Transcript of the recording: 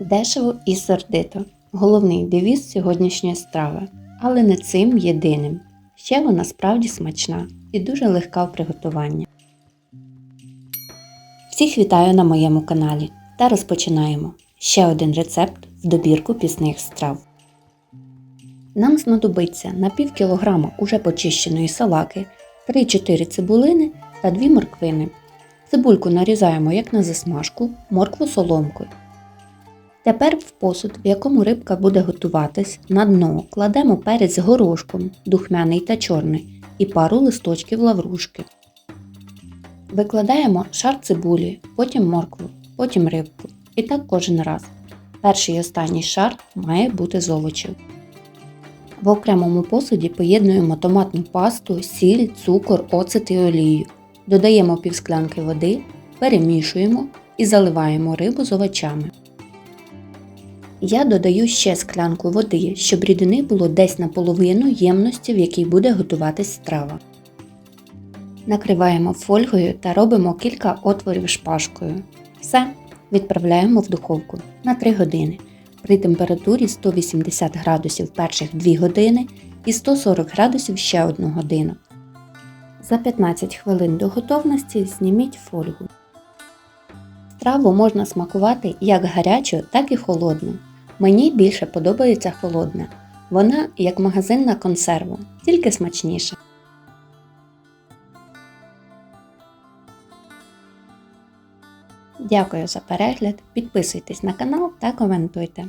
Дешево і сердито. Головний девіз сьогоднішньої страви, але не цим єдиним. Ще вона справді смачна і дуже легка в приготуванні. Всіх вітаю на моєму каналі та розпочинаємо ще один рецепт в добірку пісних страв. Нам знадобиться на пів кілограма уже почищеної салаки, 3-4 цибулини та 2 морквини. Цибульку нарізаємо як на засмажку, моркву соломкою. Тепер в посуд, в якому рибка буде готуватись, на дно кладемо перець горошком, духмяний та чорний, і пару листочків лаврушки. Викладаємо шар цибулі, потім моркву, потім рибку. І так кожен раз. Перший і останній шар має бути з овочів. В окремому посуді поєднуємо томатну пасту, сіль, цукор, оцет і олію. Додаємо півсклянки води, перемішуємо і заливаємо рибу з овочами. Я додаю ще склянку води, щоб рідини було десь наполовину ємності, в якій буде готуватись страва. Накриваємо фольгою та робимо кілька отворів шпажкою. Все, відправляємо в духовку на 3 години при температурі 180 градусів перших 2 години і 140 градусів ще 1 годину. За 15 хвилин до готовності зніміть фольгу. Страву можна смакувати як гарячу, так і холодну. Мені більше подобається холодна. Вона як магазинна консерва, тільки смачніша. Дякую за перегляд, підписуйтесь на канал та коментуйте.